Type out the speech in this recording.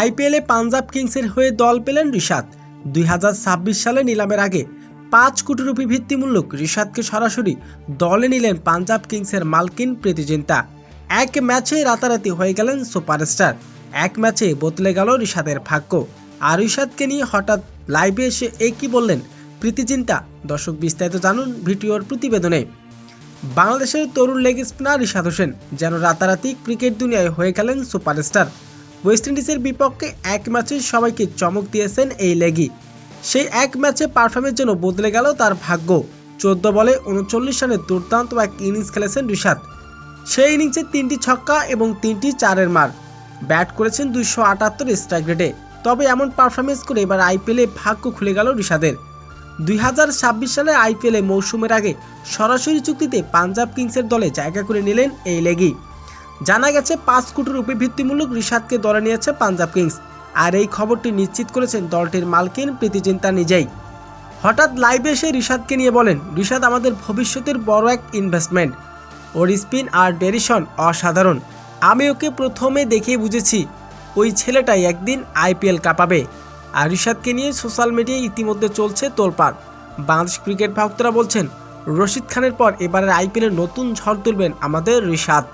আইপিএলে পাঞ্জাব কিংসের হয়ে দল পেলেন রিশাদ। দুই সালে নিলামের আগে পাঁচ কোটি রুপি ভিত্তিমূলক রিশাদকে সরাসরি দলে নিলেন পাঞ্জাব কিংসের মালকিন প্রীতি জিন্তা এক ম্যাচে রাতারাতি হয়ে গেলেন সুপারস্টার। এক ম্যাচে বদলে গেল রিশাদের ভাগ্য। আর রিশাদকে নিয়ে হঠাৎ লাইভে এসে এ কি বললেন প্রীতি জিন্তা দর্শক বিস্তারিত জানুন ভিডিওর প্রতিবেদনে। বাংলাদেশের তরুণ লেগ স্পিনার রিশাদ হোসেন, যেন রাতারাতি ক্রিকেট দুনিয়ায় হয়ে গেলেন সুপারস্টার। ওয়েস্ট ইন্ডিজের বিপক্ষে এক ম্যাচে সবাইকে চমক দিয়েছেন এই লেগি। সেই এক ম্যাচে পারফরমেন্সের জন্য বদলে গেল তার ভাগ্য। চোদ্দ বলে উনচল্লিশ রানের দুর্দান্ত এক ইনিংস খেলেছেন রিশাদ। সেই ইনিংসে তিনটি ছক্কা এবং তিনটি চারের মার। ব্যাট করেছেন দুইশো আটাত্তর স্ট্রাইক রেটে তবে এমন পারফরমেন্স করে এবার আইপিএলে ভাগ্য খুলে গেল রিশাদের। দুই হাজার ছাব্বিশ সালে আইপিএলে মৌসুমের আগে সরাসরি চুক্তিতে পাঞ্জাব কিংসের দলে জায়গা করে নিলেন এই লেগি। জানা গেছে, পাঁচ কোটি রুপি ভিত্তিমূলক রিশাদকে দলে নিয়েছে পাঞ্জাব কিংস। আর এই খবরটি নিশ্চিত করেছেন দলটির মালকিন প্রীতি চিন্তা নিজেই। হঠাৎ লাইভে এসে রিশাদকে নিয়ে বলেন রিশাদ আমাদের ভবিষ্যতের বড় এক ইনভেস্টমেন্ট ওর স্পিন আর ডেরিশন অসাধারণ। আমি ওকে প্রথমে দেখে বুঝেছি, ওই ছেলেটাই একদিন আইপিএল কাঁপাবে। আর রিশাদকে নিয়ে সোশ্যাল মিডিয়ায় ইতিমধ্যে চলছে তোলপাড়। বাংলাদেশ ক্রিকেট ভক্তরা বলছেন, রশিদ খানের পর এবারের আইপিএলের নতুন ঝড় তুলবেন আমাদের রিশাদ